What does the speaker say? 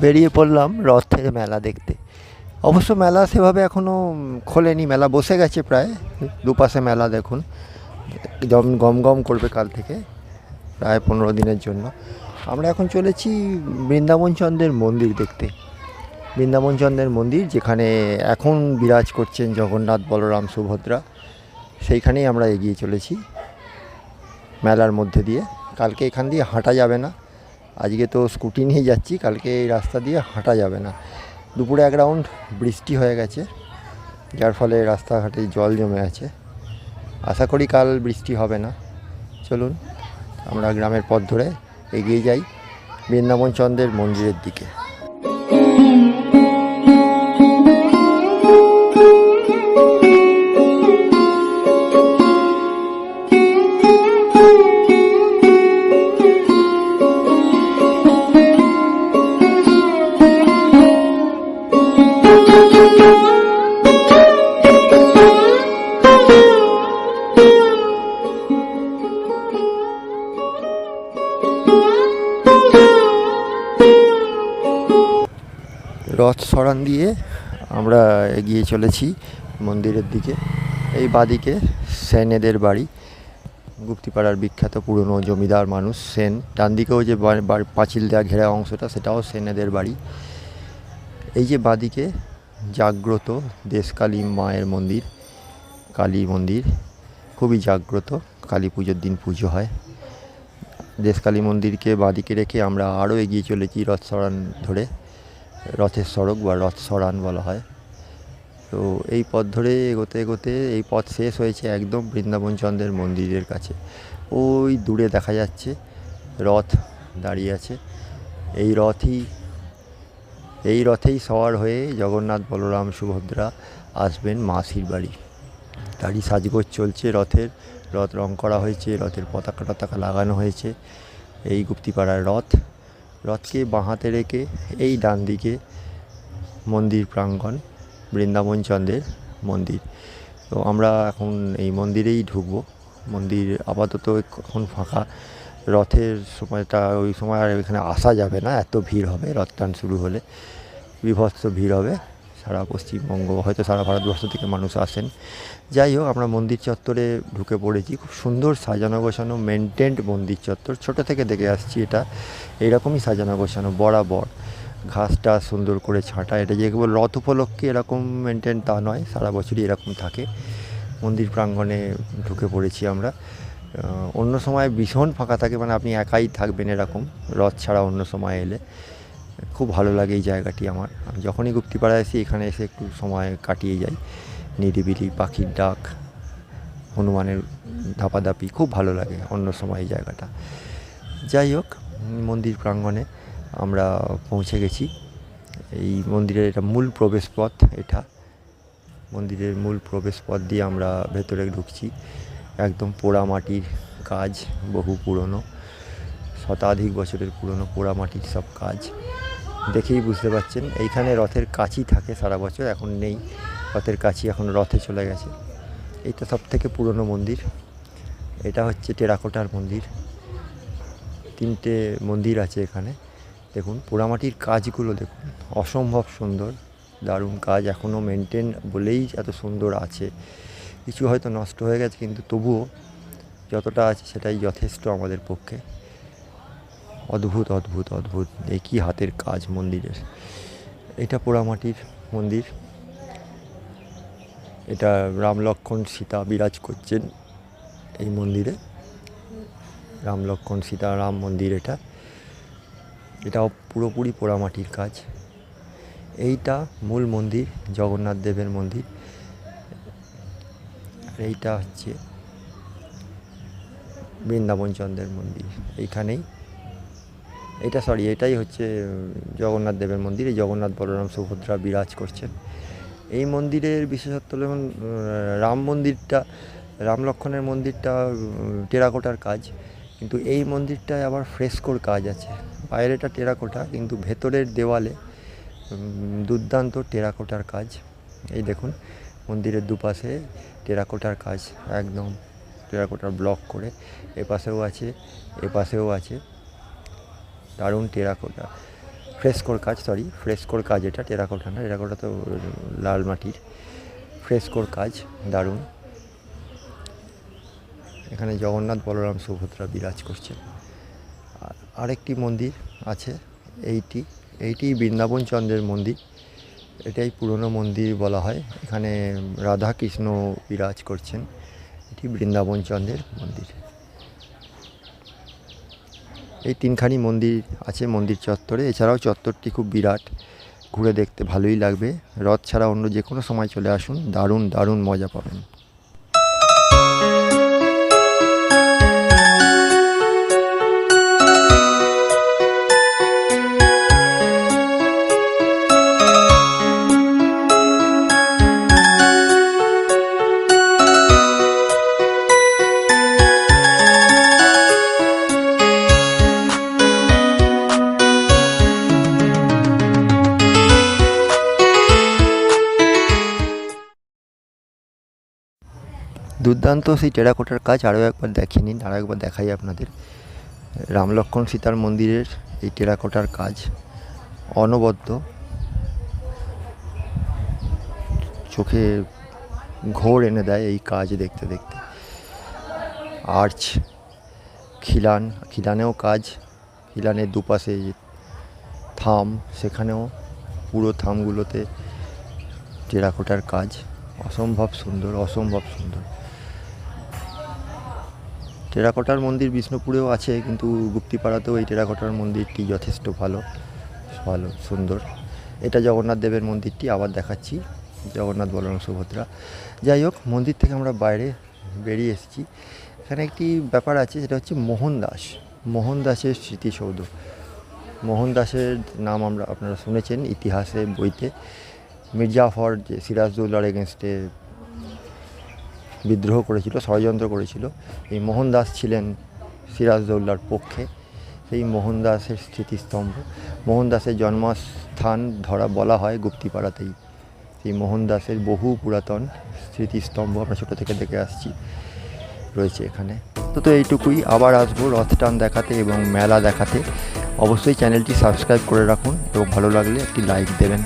বেরিয়ে পড়লাম রথের মেলা দেখতে। অবশ্য মেলা সেভাবে এখনও খোলেনি, মেলা বসে গেছে প্রায়, দুপাশে মেলা দেখুন। জম গম গম করবে কাল থেকে, প্রায় পনেরো দিনের জন্য। আমরা এখন চলেছি বৃন্দাবন চন্দ্রের মন্দির দেখতে। বৃন্দাবন চন্দ্রের মন্দির যেখানে এখন বিরাজ করছেন জগন্নাথ, বলরাম, সুভদ্রা, সেইখানেই আমরা এগিয়ে চলেছি। মেলার মধ্যে দিয়ে। কালকে এখান দিয়ে হাঁটা যাবে না। আজকে তো স্কুটি নিয়ে যাচ্ছি, কালকে এই রাস্তা দিয়ে হাঁটা যাবে না। দুপুরে এক রাউন্ড বৃষ্টি হয়ে গেছে, যার ফলে রাস্তাঘাটে জল জমে আছে। আশা করি কাল বৃষ্টি হবে না। চলুন, আমরা গ্রামের পথ ধরে এগিয়ে যাই বৃন্দাবন চন্দ্রের মন্দিরের দিকে। রথ সরান দিয়ে আমরা এগিয়ে চলেছি মন্দিরের দিকে। এই বাদিকে সেনেদের বাড়ি। গুপ্তিপাড়ার বিখ্যাত পুরনো জমিদার মানুষ সেন। ডান দিকেও যে পাঁচিল দেওয়া ঘেরা অংশটা, সেটাও সেনেদের বাড়ি। এই যে বাদিকে জাগ্রত দেশকালী মায়ের মন্দির, কালী মন্দির, খুবই জাগ্রত। কালী পুজোর দিন পুজো হয়। দেশকালী মন্দিরকে বাদিকে রেখে আমরা আরও এগিয়ে চলেছি রথ সরান ধরে। রথের সড়ক বা রথ সরান বলা হয়। তো এই পথ ধরে এগোতে এগোতে এই পথ শেষ হয়েছে একদম বৃন্দাবন চন্দ্রের মন্দিরের কাছে। ওই দূরে দেখা যাচ্ছে রথ দাঁড়িয়ে আছে। এই রথই, এই রথেই সওয়ার হয়ে জগন্নাথ বলরাম সুভদ্রা আসবেন মাসির বাড়ি। তারই সাজগোজ চলছে রথের, রথ রং করা হয়েছে, রথের পতাকা টতাকা লাগানো হয়েছে। এই গুপ্তিপাড়ার রথ রথকে বাঁহাতে রেখে এই ডান দিকে মন্দির প্রাঙ্গণ, বৃন্দাবন চন্দ্রের মন্দির। তো আমরা এখন এই মন্দিরেই ঢুকবো। মন্দির আপাতত এখন ফাঁকা। রথের সময়টা, ওই সময় আর এখানে আসা যাবে না। এত ভিড় হবে রথ টান শুরু হলে। বিভৎস ভিড় হবে। সারা পশ্চিমবঙ্গ, হয়তো সারা ভারতবর্ষ থেকে মানুষ আসেন। যাই হোক, আমরা মন্দির চত্বরে ঢুকে পড়েছি। খুব সুন্দর সাজানো গোছানো মেনটেন্ড মন্দির চত্বর। ছোটো থেকে দেখে আসছি এটা। এইরকমই সাজানো গোছানো, বরাবর। ঘাসটা সুন্দর করে ছাঁটা। এটা যে কেবল রথ উপলক্ষে এরকম মেনটেন তা নয়, সারা বছরই এরকম থাকে। মন্দির প্রাঙ্গণে ঢুকে পড়েছি আমরা। অন্য সময় ভীষণ ফাঁকা থাকে মানে আপনি একাই থাকবেন এরকম। রথ ছাড়া অন্য সময় এলে। খুব ভালো লাগে এই জায়গাটি আমার। আমি যখনই গুপ্তিপাড়া আসি, এখানে এসে একটু সময় কাটিয়ে যাই। নিরিবিলি পাখির ডাক, হনুমানের ধাপাধাপি, খুব ভালো লাগে অন্য সময় এই জায়গাটা। যাই হোক, মন্দির প্রাঙ্গণে আমরা পৌঁছে গেছি। এই মন্দিরের এটা মূল প্রবেশ পথ এটা। মন্দিরের মূল প্রবেশ পথ দিয়ে আমরা ভেতরে ঢুকছি। একদম পোড়া মাটির কাজ, বহু পুরনো। শতাধিক বছরের পুরনো পোড়া মাটির সব কাজ। দেখেই বুঝতে পারছেন, এইখানে রথের কাছি থাকে সারা বছর, এখন নেই। রথের কাছি এখন রথে চলে গেছে। এইটা সব থেকে পুরনো মন্দির। এটা হচ্ছে টেরাকোটার মন্দির। তিনটে মন্দির আছে এখানে। দেখুন, পোড়ামাটির কাজগুলো দেখুন। অসম্ভব সুন্দর, দারুণ কাজ। এখনও মেনটেন বলেই এত সুন্দর আছে। কিছু হয়তো নষ্ট হয়ে গেছে, কিন্তু তবুও যতটা আছে সেটাই যথেষ্ট আমাদের পক্ষে। অদ্ভুত অদ্ভুত অদ্ভুত। একই হাতের কাজ মন্দিরের? এটা পোড়ামাটির মন্দির। এটা রাম লক্ষ্মণ সীতা বিরাজ করছেন এই মন্দিরে। রাম লক্ষ্মণ সীতা, রাম মন্দির এটা। এটাও পুরোপুরি পোড়ামাটির কাজ। এইটা মূল মন্দির, জগন্নাথ দেবের মন্দির। এইটা হচ্ছে বৃন্দাবন চন্দ্রের মন্দির। এইখানেই এটা সরি এটাই হচ্ছে জগন্নাথ দেবের মন্দির। এই জগন্নাথ বলরাম সুভদ্রা বিরাজ করছেন। এই মন্দিরের বিশেষত্ব যেমন রাম মন্দিরটা, রাম লক্ষ্মণের মন্দিরটা টেরাকোটার কাজ। কিন্তু এই মন্দিরটায় আবার ফ্রেস্কোর কাজ আছে। বাইরেটা টেরাকোটা, কিন্তু ভেতরের দেওয়ালে দুর্দান্ত টেরাকোটার কাজ। এই দেখুন, মন্দিরের দুপাশে টেরাকোটার কাজ, একদম টেরাকোটার ব্লক করে। এপাশেও আছে এপাশেও আছে। দারুণ টেরাকোটা। ফ্রেস্কোর কাজ সরি ফ্রেস্কোর কাজ এটা, টেরাকোটা না, টেরাকোটা তো লাল মাটির। ফ্রেস্কোর কাজ, দারুণ। এখানে জগন্নাথ বলরাম সুভদ্রা বিরাজ করছেন। আর আরেকটি মন্দির আছে, এইটি এইটি বৃন্দাবন চন্দ্রের মন্দির। এটাই পুরনো মন্দির বলা হয়। এখানে রাধা কৃষ্ণ বিরাজ করছেন। এটি বৃন্দাবন চন্দ্রের মন্দির। এই তিনখানি মন্দির আছে, মন্দির চত্বরে। এছাড়াও চত্বরটি খুব বিরাট, ঘুরে দেখতে ভালোই লাগবে। রথ ছাড়া অন্য যে কোনো সময় চলে আসুন, দারুণ দারুণ মজা পাবেন। দুর্দান্ত সেই টেরাকোটার কাজ আরও একবার দেখে নিন আরও একবার দেখাই আপনাদের। রাম লক্ষ্মণ সীতার মন্দিরের এই টেরাকোটার কাজ অনবদ্য। চোখে ঘোর এনে দেয় এই কাজ দেখতে দেখতে। আর্চ, খিলান, খিলানেও কাজ, খিলানের দুপাশে থাম, সেখানেও পুরো থামগুলোতে টেরাকোটার কাজ। অসম্ভব সুন্দর অসম্ভব সুন্দর। টেরাকোটার মন্দির বিষ্ণুপুরেও আছে, কিন্তু গুপ্তিপাড়াতেও এই টেরাকোটার মন্দিরটি যথেষ্ট ভালো ভালো, সুন্দর। এটা জগন্নাথ দেবের মন্দিরটি, আবার দেখাচ্ছি জগন্নাথ বলরাম সুভদ্রা। যাই হোক, মন্দির থেকে আমরা বাইরে বেরিয়ে এসেছি। এখানে একটি ব্যাপার আছে, সেটা হচ্ছে মোহনদাস মোহনদাসের স্মৃতিসৌধ। মোহনদাসের নাম আমরা, আপনারা শুনেছেন ইতিহাসে, বইতে। মির্জাফর যে সিরাজদৌল্লার এগেনস্টে বিদ্রোহ করেছিল, ষড়যন্ত্র করেছিল। এই মোহনদাস ছিলেন সিরাজদৌল্লার পক্ষে। সেই মোহনদাসের স্মৃতিস্তম্ভ। মোহনদাসের জন্মস্থান ধরা বলা হয় গুপ্তিপাড়াতেই। সেই মোহনদাসের বহু পুরাতন স্মৃতিস্তম্ভ আমরা ছোটো থেকে দেখে আসছি, রয়েছে এখানে। তো তো এইটুকুই। আবার আসব রথ টান দেখাতে এবং মেলা দেখাতে। অবশ্যই চ্যানেলটি সাবস্ক্রাইব করে রাখুন এবং ভালো লাগলে একটি লাইক দেবেন।